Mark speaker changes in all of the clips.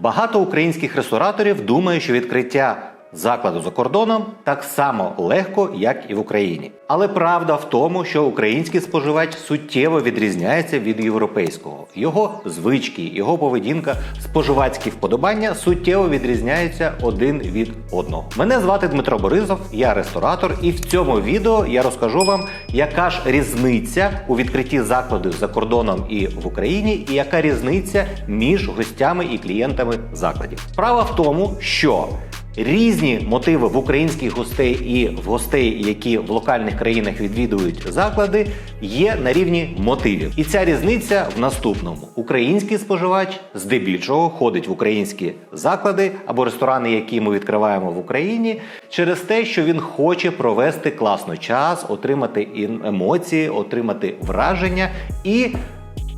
Speaker 1: Багато українських рестораторів думає, що відкриття закладу за кордоном так само легко, як і в Україні. Але правда в тому, що український споживач суттєво відрізняється від європейського. Його звички, його поведінка, споживацькі вподобання суттєво відрізняються один від одного. Мене звати Дмитро Борисов, я ресторатор, і в цьому відео я розкажу вам, яка ж різниця у відкритті закладів за кордоном і в Україні, і яка різниця між гостями і клієнтами закладів. Справа в тому, що Різні мотиви в українських гостей і в гостей, які в локальних країнах відвідують заклади, є на рівні мотивів. І ця різниця в наступному: український споживач здебільшого ходить в українські заклади або ресторани, які ми відкриваємо в Україні, через те, що він хоче провести класно час, отримати ін- емоції, отримати враження і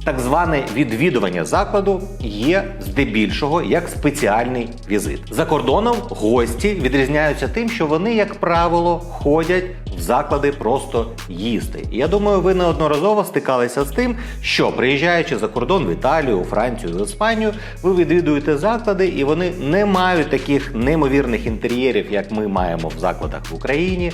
Speaker 1: так зване відвідування закладу є здебільшого як спеціальний візит. За кордоном гості відрізняються тим, що вони, як правило, ходять в заклади просто їсти. І я думаю, ви неодноразово стикалися з тим, що приїжджаючи за кордон в Італію, Францію, в Іспанію, ви відвідуєте заклади, і вони не мають таких неймовірних інтер'єрів, як ми маємо в закладах в Україні.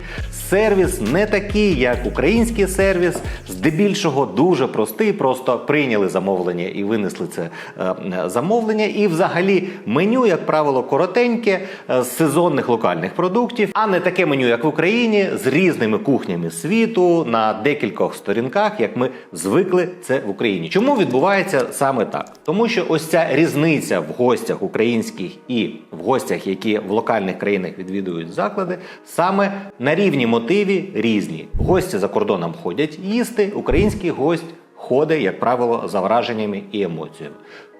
Speaker 1: Сервіс не такий, як український сервіс, здебільшого дуже простий, просто прийняли замовлення і винесли це е, замовлення. І взагалі меню, як правило, коротеньке е, з сезонних локальних продуктів, а не таке меню, як в Україні, з різними кухнями світу на декількох сторінках, як ми звикли це в Україні. Чому відбувається саме так? Тому що ось ця різниця в гостях українських і в гостях, які в локальних країнах відвідують заклади, саме на рівні мотиві різні. Гості за кордоном ходять їсти, український гость ходить, як правило, за враженнями і емоціями.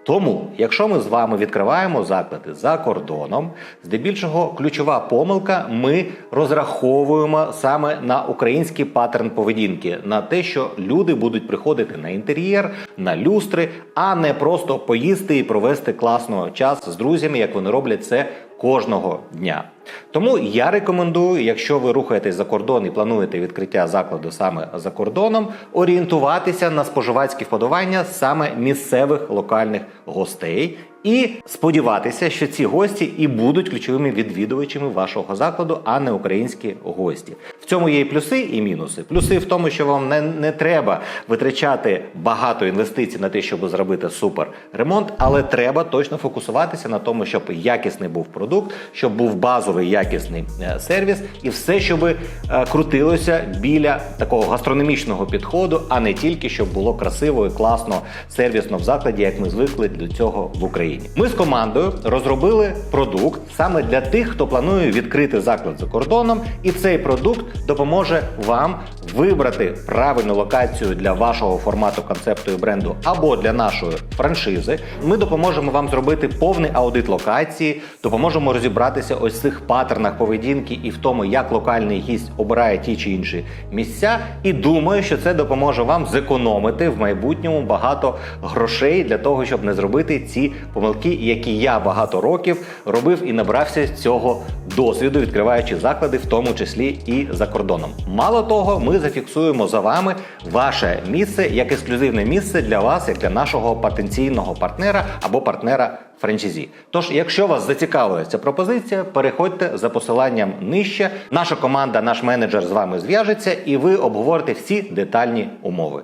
Speaker 1: Тому, якщо ми з вами відкриваємо заклади за кордоном, здебільшого ключова помилка, ми розраховуємо саме на український паттерн поведінки, на те, що люди будуть приходити на інтер'єр, на люстри, а не просто поїсти і провести класно час з друзями, як вони роблять це кожного дня. Тому я рекомендую, якщо ви рухаєтесь за кордон і плануєте відкриття закладу саме за кордоном, орієнтуватися на споживацькі вподобання саме місцевих локальних гостей. І сподіватися, що ці гості і будуть ключовими відвідувачами вашого закладу, а не українські гості. В цьому є і плюси, і мінуси. Плюси в тому, що вам не, не треба витрачати багато інвестицій на те, щоб зробити супер ремонт, але треба точно фокусуватися на тому, щоб якісний був продукт, щоб був базовий якісний е, сервіс, і все, щоб е, крутилося біля такого гастрономічного підходу, а не тільки щоб було красиво і класно сервісно в закладі, як ми звикли до цього в Україні. Ми з командою розробили продукт саме для тих, хто планує відкрити заклад за кордоном, і цей продукт допоможе вам вибрати правильну локацію для вашого формату концепту і бренду або для нашої франшизи. Ми допоможемо вам зробити повний аудит локації, допоможемо розібратися ось цих паттернах поведінки і в тому, як локальний гість обирає ті чи інші місця. І думаю, що це допоможе вам зекономити в майбутньому багато грошей для того, щоб не зробити ці помилки, які я багато років робив і набрався цього досвіду, відкриваючи заклади, в тому числі і за кордоном. Мало того, ми зафіксуємо за вами ваше місце як ексклюзивне місце для вас, як для нашого потенційного партнера або партнера франчайзі. Тож, якщо вас зацікавила ця пропозиція, переходьте за посиланням нижче. Наша команда, наш менеджер з вами зв'яжеться, і ви обговорите всі детальні умови.